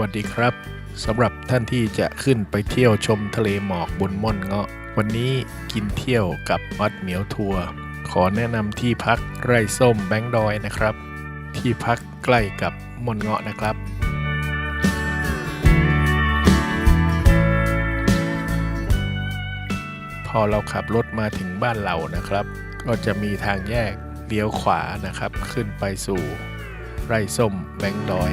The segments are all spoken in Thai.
วัสดีครับสำหรับท่านที่จะขึ้นไปเที่ยวชมทะเลหมอกบนม่อนเงาะ วันนี้กินเที่ยวกับวัดเหมียวทัวร์ขอแนะนำที่พักไร่ส้มแบงค์ดอยนะครับ ที่พักใกล้กับม่อนเงาะนะครับพอเราขับรถมาถึงบ้านเรานะครับ ก็จะมีทางแยกเลี้ยวขวานะครับ ขึ้นไปสู่ไร่ส้มแบงค์ดอย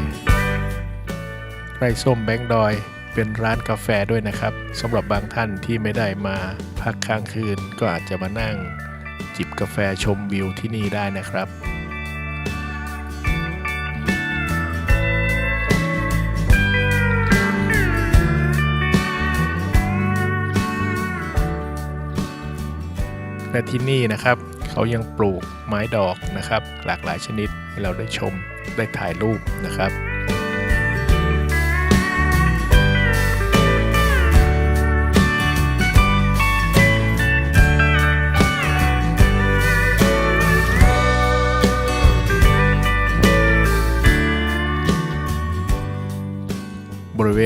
ไร่ส้มแบงค์ดอย เป็นร้านกาแฟด้วยนะครับสำหรับบางท่านที่ไม่ได้มาพักค้างคืนก็อาจจะมานั่ง จิบกาแฟชมวิวที่นี่ได้นะครับและที่นี่นะครับเขายังปลูกไม้ดอกนะครับ หลากหลายชนิดให้เราได้ชมได้ถ่ายรูปนะครับ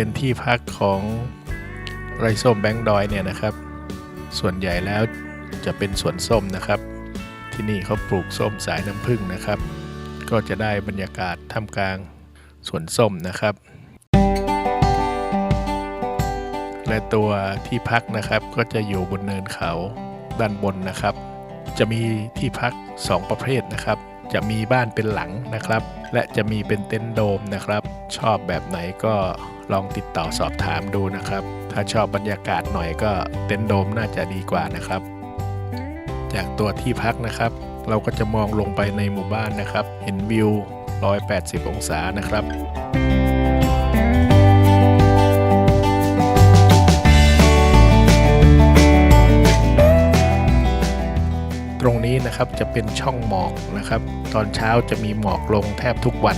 ณที่พักของไรส้มแบงค์ดอยเนี่ยนะครับ ส่วนใหญ่แล้วจะเป็นสวนส้มนะครับ ที่นี่เขาปลูกส้มสายน้ำผึ้งนะครับ ก็จะได้บรรยากาศท่ามกลางสวนส้มนะครับ และตัวที่พักนะครับก็จะอยู่บนเนินเขาด้านบนนะครับ จะมีที่พัก 2 ประเภทนะครับ จะมีบ้านเป็นหลังนะครับ และจะมีเป็นเต็นท์โดมนะครับ ชอบแบบไหนก็ ลองติดต่อสอบถามดูนะครับ ถ้าชอบบรรยากาศหน่อยก็เต็นท์โดมน่าจะดีกว่านะครับ จากตัวที่พักนะครับ เราก็จะมองลงไปในหมู่บ้านนะครับ เห็นวิว 180 องศานะครับตรงนี้นะครับจะเป็นช่องหมอกนะครับ ตอนเช้าจะมีหมอกลงแทบทุกวัน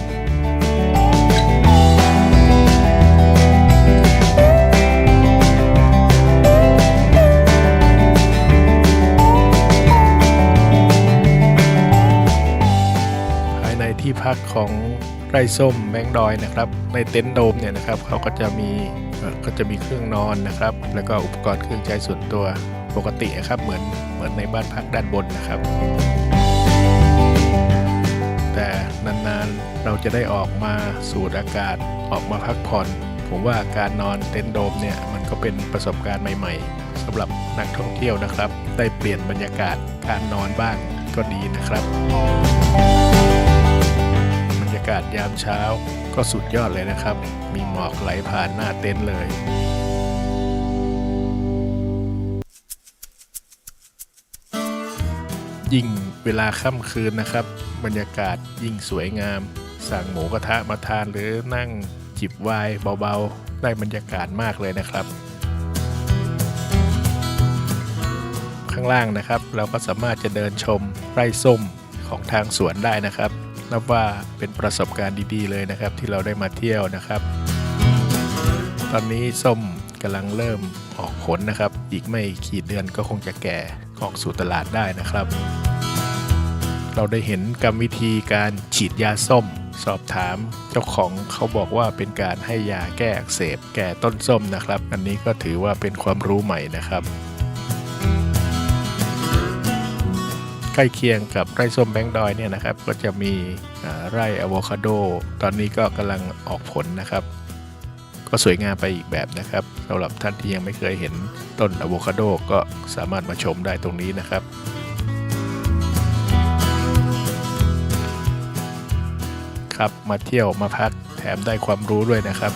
พักของไร่ส้มแบงค์ดอยนะครับ ในเต็นท์โดมเนี่ยนะครับเขาก็จะมีก็จะมีเครื่องนอนนะครับ แล้วก็อุปกรณ์เครื่องใช้ส่วนตัวปกตินะครับเหมือนเหมือนในบ้านพักด้านบนนะครับ แต่นานๆเราจะได้ออกมาสูดอากาศออกมาพักผ่อนผมว่าการนอนเต็นท์โดมเนี่ยมันก็เป็นประสบการณ์ใหม่ๆสำหรับนักท่องเที่ยวนะครับ ได้เปลี่ยนบรรยากาศการนอนบ้างก็ดีนะครับากาศยามเช้า ก็สุดยอดเลยนะครับ มีหมอกไหลผ่านหน้าเต็นท์เลยยิ่งเวลาค่ำคืนนะครับ บรรยากาศยิ่งสวยงาม สั่งหมูกระทะมาทานหรือนั่งจิบไวน์เบาๆ ได้บรรยากาศมากเลยนะครับ ข้างล่างนะครับ เราก็สามารถจะเดินชมไร่ส้มของทางสวนได้นะครับ นับว่าเป็นประสบการณ์ดีๆเลยนะครับ ที่เราได้มาเที่ยวนะครับ ตอนนี้ส้มกำลังเริ่มออกผลนะครับ อีกไม่กี่เดือนก็คงจะแก่ออกสู่ตลาดได้นะครับ เราได้เห็นกรรมวิธีการฉีดยาส้ม สอบถามเจ้าของเขาบอกว่าเป็นการให้ยาแก้อักเสบแก่ต้นส้มนะครับ อันนี้ก็ถือว่าเป็นความรู้ใหม่นะครับ ใกล้เคียงกับไร่ส้มแบงค์ดอยเนี่ยนะครับ ก็จะมีไร่อะโวคาโด ตอนนี้ก็กำลังออกผลนะครับ ก็สวยงามไปอีกแบบนะครับสำหรับท่านที่ยังไม่เคยเห็นต้นอะโวคาโดก็สามารถมาชมได้ตรงนี้นะครับครับมาเที่ยวมาพักแถมได้ความรู้ด้วยนะครับ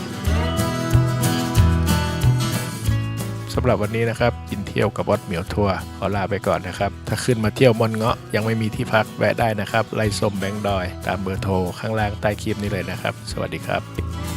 สำหรับวันนี้นะครับ กินเที่ยวกับวัดเหมียวทัวร์ขอลาไปก่อนนะครับ ถ้าขึ้นมาเที่ยวมอนเงาะยังไม่มีที่พักแวะได้นะครับไล่ส้มแบงดอย ตามเบอร์โทรข้างล่างใต้คลิปนี้เลยนะครับ สวัสดีครับ